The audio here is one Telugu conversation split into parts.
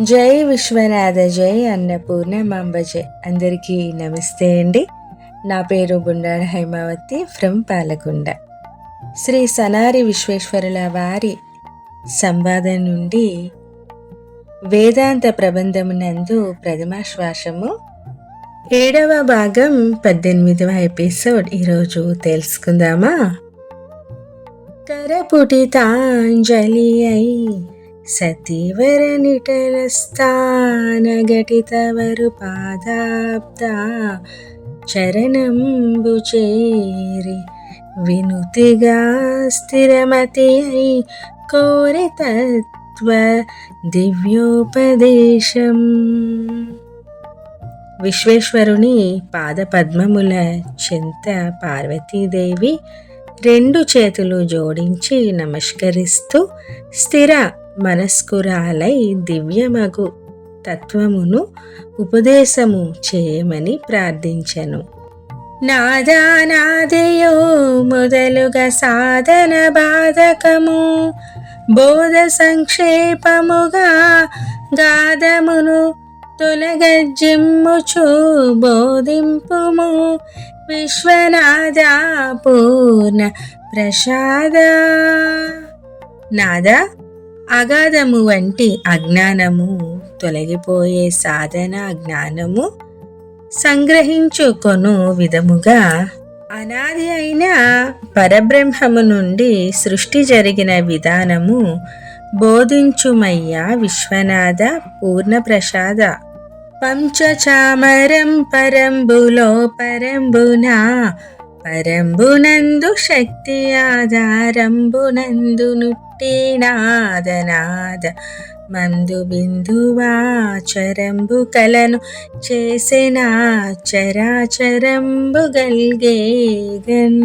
జై విశ్వనాథ జై అన్నపూర్ణ మాంబ జై అందరికీ నమస్తే అండి. నా పేరు గుండాడ హైమావతి ఫ్రమ్ పాలకొండ. శ్రీ సనారి విశ్వేశ్వరుల వారి సంవాదం నుండి వేదాంత ప్రబంధమునందు ప్రథమాశ్వాసము. ఏడవ భాగం పద్దెనిమిదవ ఎపిసోడ్ ఈరోజు తెలుసుకుందామా? కరపుటితాంజలి అయి సతీవర నిటల పాదాబ్ద. చరణంబు చేరి వినుతిగా స్థిరమతి అయి కోరి తత్వ దివ్యోపదేశం. విశ్వేశ్వరుని పాదపద్మముల చింత పార్వతీదేవి రెండు చేతులు జోడించి నమస్కరిస్తూ స్థిర మనస్కురాలై దివ్యమగు తత్వమును ఉపదేశము చేయమని ప్రార్థించెను. నాదానాదయో మొదలుగా సాధన బాధకము బోధ సంక్షేపముగా గాదమును తొలగజ్జిమ్ముచు బోధింపుము విశ్వనాథ పూర్ణ ప్రసాద. నాదా అగాధము వంటి అజ్ఞానము తొలగిపోయే సాధన జ్ఞానము సంగ్రహించుకొను విధముగా. అనాది అయిన పరబ్రహ్మము నుండి సృష్టి జరిగిన విధానము బోధించుమయ్యా విశ్వనాథ పూర్ణప్రసాద. పంచచామరం పరంబులో పరంబునా పరంబునందు శక్తి ఆధారంబునందు నుట్టినాదనాద మందు బిందువాచరంబు కలను చేసిన చరాచరంబు గల్గేగన్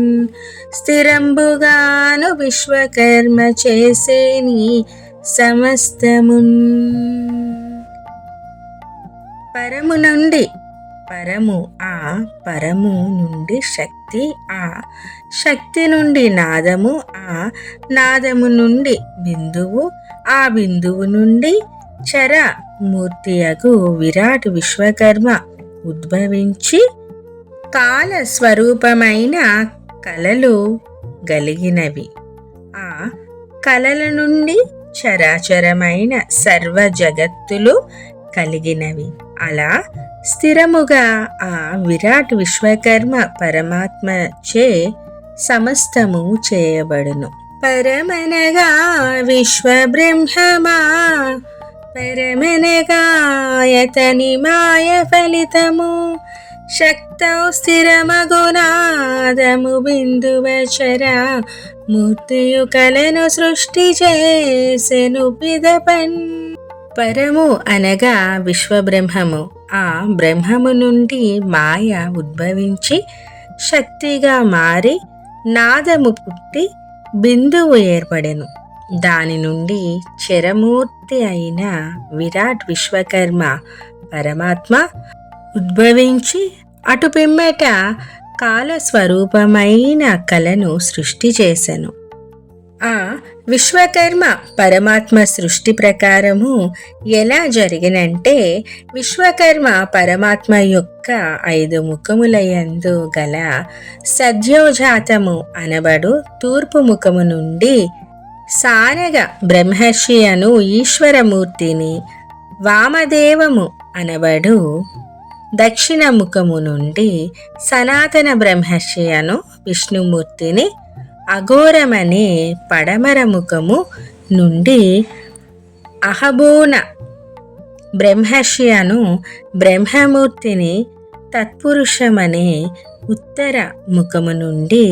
స్థిరంబుగాను విశ్వకర్మ చేసేని సమస్తమున్ పరము నుండి పరము ఆ పరము నుండి శక్తి ఆ. శక్తి నుండి నాదము ఆ. నాదము నుండి బిందువు ఆ బిందువు నుండి చర. మూర్తియగు విరాట్ విశ్వకర్మ ఉద్భవించి కాల స్వరూపమైన కలలు గలిగినవి. ఆ కలల నుండి చరాచరమైన సర్వ జగత్తులు కలిగినవి. అలా స్థిరముగా ఆ విరాట్ విశ్వకర్మ పరమాత్మ చే సమస్తము చేయబడును పరమనగా విశ్వబ్రహ్మమా పరమనగా యతని మాయ ఫలితము శక్తౌ స్థిరమగునాదము బిందువచర మూర్తియు కలను సృష్టి చేసెను పిదపన్ పరము అనగా విశ్వబ్రహ్మము ఆ బ్రహ్మము నుండి మాయ ఉద్భవించి శక్తిగా మారి నాదము పుట్టి బిందువు ఏర్పడెను. దాని నుండి చరమూర్తి అయిన విరాట్ విశ్వకర్మ పరమాత్మ ఉద్భవించి అటు పిమ్మట కాలస్వరూపమైన కళను సృష్టి చేశాను ఆ విశ్వకర్మ పరమాత్మ సృష్టి ప్రకారము ఎలా జరిగినంటే విశ్వకర్మ పరమాత్మ యొక్క ఐదు ముఖములయందు గల సద్యోజాతము అనబడు తూర్పు ముఖము నుండి సానగ బ్రహ్మర్షి అను ఈశ్వరమూర్తిని వామదేవము అనబడు దక్షిణ ముఖము నుండి సనాతన బ్రహ్మర్షి అను విష్ణుమూర్తిని అఘోరమనే పడమర ముఖము నుండి అహబోన బ్రహ్మర్షియను బ్రహ్మమూర్తిని తత్పురుషమనే ఉత్తర ముఖము నుండి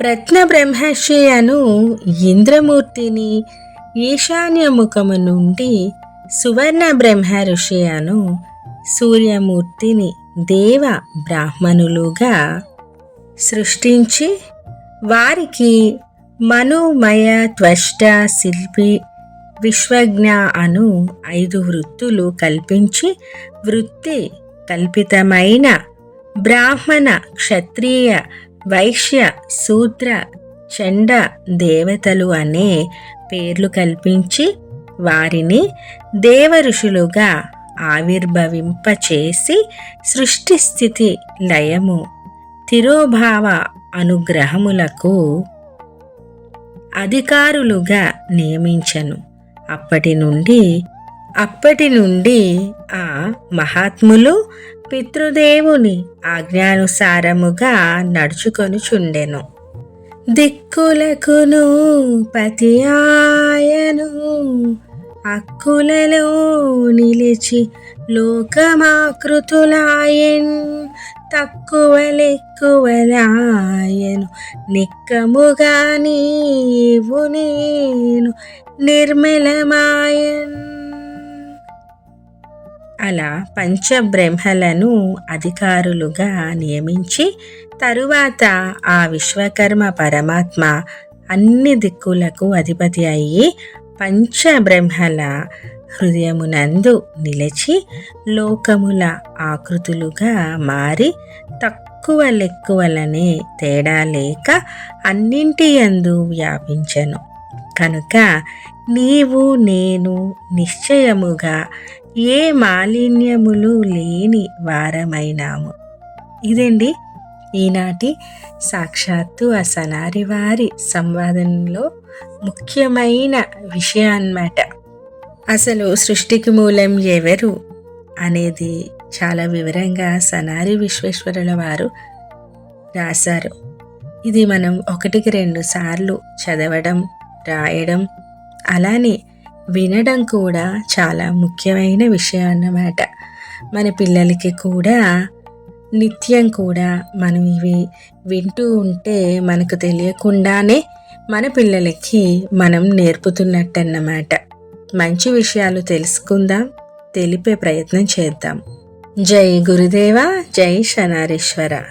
ప్రత్న బ్రహ్మర్షియను ఇంద్రమూర్తిని ఈశాన్య ముఖము నుండి సువర్ణ బ్రహ్మ ఋషియను సూర్యమూర్తిని దేవ బ్రాహ్మణులుగా సృష్టించి వారికి మనోమయ త్వష్ట శిల్పి విశ్వజ్ఞ అను ఐదు వృత్తులు కల్పించి వృత్తి కల్పితమైన బ్రాహ్మణ క్షత్రియ వైశ్య శూద్ర చండ దేవతలు అనే పేర్లు కల్పించి వారిని దేవ ఋషులుగా ఆవిర్భవింపచేసి సృష్టి స్థితి లయము తిరోభావ అనుగ్రహములకు అధికారులుగా నియమించను. అప్పటి నుండి అప్పటి నుండి ఆ మహాత్ములు పితృదేవుని ఆజ్ఞానుసారముగా నడుచుకొనుచుండెను. దిక్కులకును పతి ఆయను అక్కులలో నిలిచి లోకమాకృతులాయన్ తక్కువలెక్కువలాయను. నిక్కముగా నీవు నేను నిర్మలమాయన్. అలా పంచబ్రహ్మలను అధికారులుగా నియమించి తరువాత ఆ విశ్వకర్మ పరమాత్మ అన్ని దిక్కులకు అధిపతి అయ్యి పంచబ్రహ్మల హృదయమునందు నిలిచి లోకముల ఆకృతులుగా మారి తక్కువ లెక్కువలనే తేడా లేక అన్నింటి యందు వ్యాపించను. కనుక నీవు నేను నిశ్చయముగా ఏ మాలిన్యములు లేని వారమైనాము. ఇదండి ఈనాటి సాక్షాత్తు ఆ సనారి వారి సంవాదంలో ముఖ్యమైన విషయం అన్నమాట అసలు సృష్టికి మూలం ఎవరు అనేది చాలా వివరంగా సనారి విశ్వేశ్వరుల వారు రాశారు. ఇది మనం ఒకటికి రెండు సార్లు చదవడం రాయడం అలానే వినడం కూడా చాలా ముఖ్యమైన విషయం అన్నమాట. మన పిల్లలకి కూడా నిత్యం కూడా మనం ఇవి వింటూ ఉంటే మనకు తెలియకుండానే మన పిల్లలకి మనం నేర్పుతున్నట్టన్నమాట. మంచి విషయాలు తెలుసుకుందాం తెలిపే ప్రయత్నం చేద్దాం. జై గురుదేవ జై శనారీశ్వర.